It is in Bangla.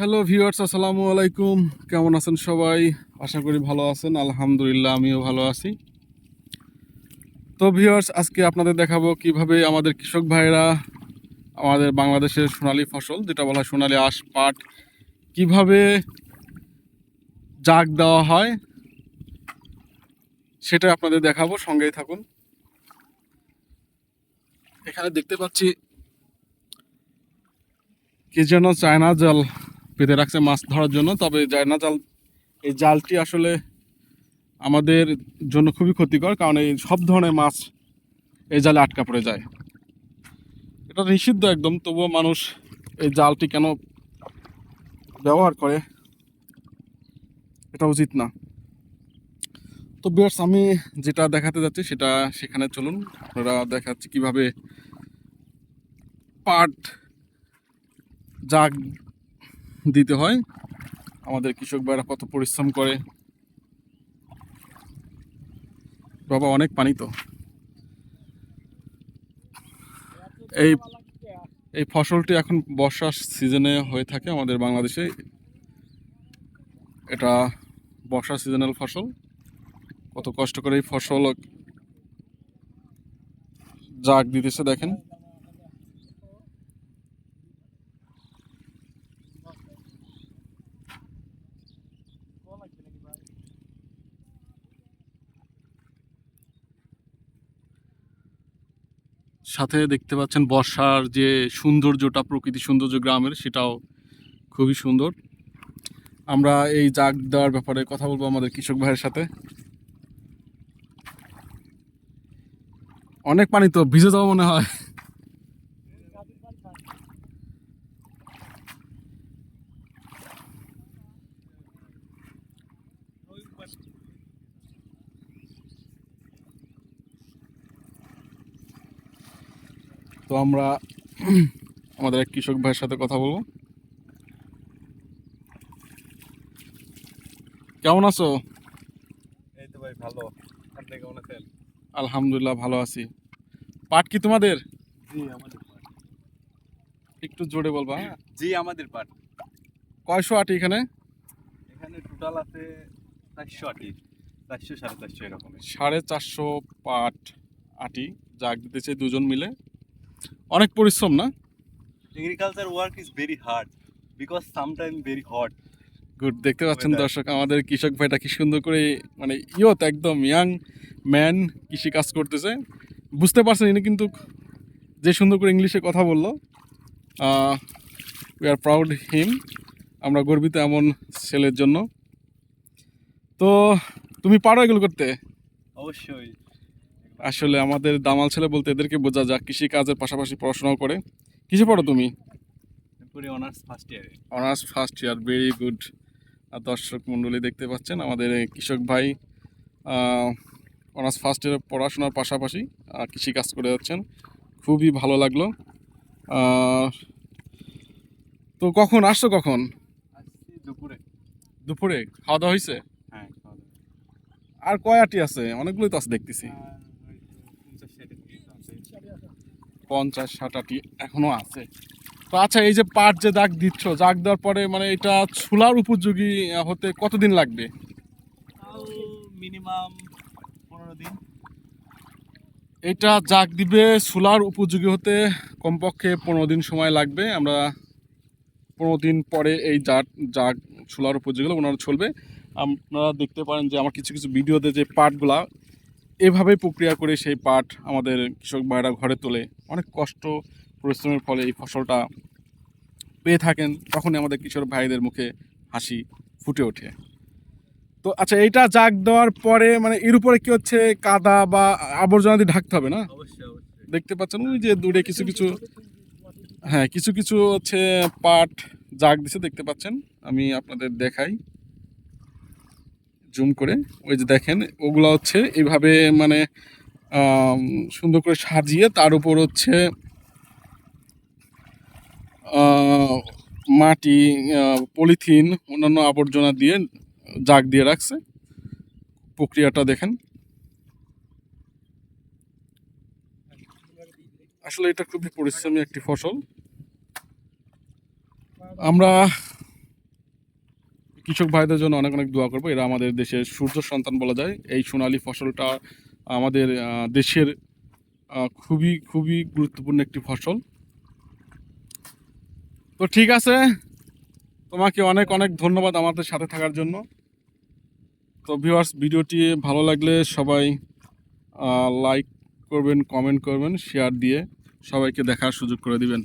হ্যালো ভিউয়ার্স আসসালামু আলাইকুম। কেমন আছেন সবাই? আশা করি ভালো আছেন। আলহামদুলিল্লাহ, আমিও ভালো আছি। তো ভিউয়ার্স আজকে আপনাদের দেখাবো কীভাবে আমাদের কৃষক ভাইরা আমাদের বাংলাদেশের সোনালী ফসল, যেটা বলা হয় সোনালী আঁশ পাট, কীভাবে জাগ দেওয়া হয়, সেটা আপনাদের দেখাবো। সঙ্গেই থাকুন। এখানে দেখতে পাচ্ছি, কি যেন চায়না জাল পেতে রাখছে মাছ ধরার জন্য, তবে চায়না জাল। এই জালটি আসলে আমাদের জন্য খুবই ক্ষতিকর, কারণ এই সব ধরনের মাছ এই জালে আটকা পড়ে যায়। এটা নিষিদ্ধ একদম, তবুও মানুষ এই জালটি কেন ব্যবহার করে, এটা উচিত না। তো বিয়ার্স, আমি যেটা দেখাতে যাচ্ছি সেটা সেখানে চলুন। আপনারা দেখাচ্ছি কীভাবে পাট জাগ দিতে হয়। আমাদের কৃষক ভাইরা কত পরিশ্রম করে। বাবা অনেক পানি তো এই এই ফসলটি এখন বর্ষার সিজনে হয়ে থাকে আমাদের বাংলাদেশে। এটা বর্ষা সিজনাল ফসল। কত কষ্ট করে এই ফসল জাগ দিতেছে দেখেন। সাথে দেখতে পাচ্ছেন বর্ষার যে সৌন্দর্যটা প্রকৃতি সৌন্দর্য গ্রামের, সেটাও খুবই সুন্দর। আমরা এই জাগ দেওয়ার ব্যাপারে কথা বলব আমাদের কৃষক ভাইয়ের সাথে। অনেক পানি তো ভিজে যাওয়া মনে হয়। তো আমরা আমাদের এক কৃষক ভাইয়ের সাথে কথা বলব। কেমন আছো? এই তো ভাই ভালো। আপনি কেমন আছেন? আলহামদুলিল্লাহ ভালো আছি। পাট কি তোমাদের? জি আমাদের একটু জোরে বলবা হ্যাঁ? জি আমাদের পাট। কয়শো আটি এখানে? এখানে টোটাল আছে চারশো আটি। চারশো সাড়ে চারশো এরকমের সাড়ে চারশো পাট আটি জাগ দিতেছে দুজন মিলে। অনেক পরিশ্রম না? Agriculture work is very hard because sometime very hot good দেখতে পাচ্ছেন দর্শক আমাদের কৃষক ভাইটা কি সুন্দর করে মানে ইয়ত একদম ইয়াং ম্যান কৃষি কাজ করতেছে। বুঝতে পারছেন ইনি কিন্তু যে সুন্দর করে ইংলিশে কথা বলল। উই আর প্রাউড হিম আমরা গর্বিত এমন ছেলের জন্য। তো তুমি পারো এগুলো করতে? অবশ্যই। আসলে আমাদের দামাল ছেলে বলতে এদেরকে বোঝা যাক কৃষি কাজের পাশাপাশি পড়াশোনাও করে। কিসে পড়ো তুমি? অনার্স ফার্স্ট ইয়ারে honours first year very good আর দর্শক মণ্ডলী দেখতে পাচ্ছেন আমাদের কৃষক ভাই অনার্স ফার্স্ট ইয়ারে পড়াশোনার পাশাপাশি আহ, কৃষিকাজ করে যাচ্ছেন। খুবই ভালো লাগল। তো কখন? আসছো কখন? দুপুরে। দুপুরে? খাওয়া দাওয়া হয়েছে হ্যাঁ। আর কয় আটি আছে? অনেকগুলোই তো আছে দেখতেছি আর ওই তো পঞ্চাশ ষাটের মতো আছে। পঞ্চাশ ষাট আটি এখনও আছে। তো আচ্ছা এই যে পাট যে দাগ দিচ্ছ দাগ দেওয়ার পরে মানে এটা ছোলার উপযোগী হতে কতদিন লাগবে? মিনিমাম পনেরো দিন। এটা জাগ দিবে সোলার উপযোগী হতে কমপক্ষে পনেরো দিন সময় লাগবে। আমরা পনেরো দিন পরে এই জাগ জাগ সোলার উপযোগী হলে ওনারা চলবে। আপনারা দেখতে পারেন যে আমার কিছু কিছু ভিডিওতে যে পাটগুলা এভাবে প্রক্রিয়া করে সেই পাট আমাদের কৃষক ভাইরা ঘরে তোলে। অনেক কষ্ট পরিশ্রমের ফলে এই ফসলটা পেয়ে থাকেন তখনই আমাদের কৃষক ভাইদের মুখে হাসি ফুটে ওঠে। তো আচ্ছা এইটা জাগ দেওয়ার পরে মানে এর উপরে কি হচ্ছে কাদা বা আবর্জনা দিয়ে ঢাকতে হবে না? দেখতে পাচ্ছেন ওই যে দূরে কিছু কিছু হ্যাঁ কিছু কিছু হচ্ছে পাট জাগ দিছে দেখতে পাচ্ছেন। আমি আপনাদের দেখাই। জুম করে, ওই যে দেখেন, ওগুলো হচ্ছে এইভাবে মানে সুন্দর করে সাজিয়ে তার উপর হচ্ছে মাটি পলিথিন, অন্যান্য আবর্জনা দিয়ে জাগ দিয়ে রাখছে। প্রক্রিয়াটা দেখেন। আসলে এটা খুবই পরিশ্রমী একটি ফসল। আমরা কৃষক ভাইদের জন্য অনেক অনেক দোয়া করব। এরা আমাদের দেশের সূর্য সন্তান বলা যায়। এই সোনালী ফসলটা আমাদের দেশের খুবই খুবই গুরুত্বপূর্ণ একটি ফসল। তো ঠিক আছে। তোমাকে অনেক অনেক ধন্যবাদ আমাদের সাথে থাকার জন্য। তো ভিউয়ার্স ভিডিওটি ভালো লাগলে সবাই লাইক করবেন কমেন্ট করবেন শেয়ার দিয়ে সবাইকে দেখার সুযোগ করে দিবেন।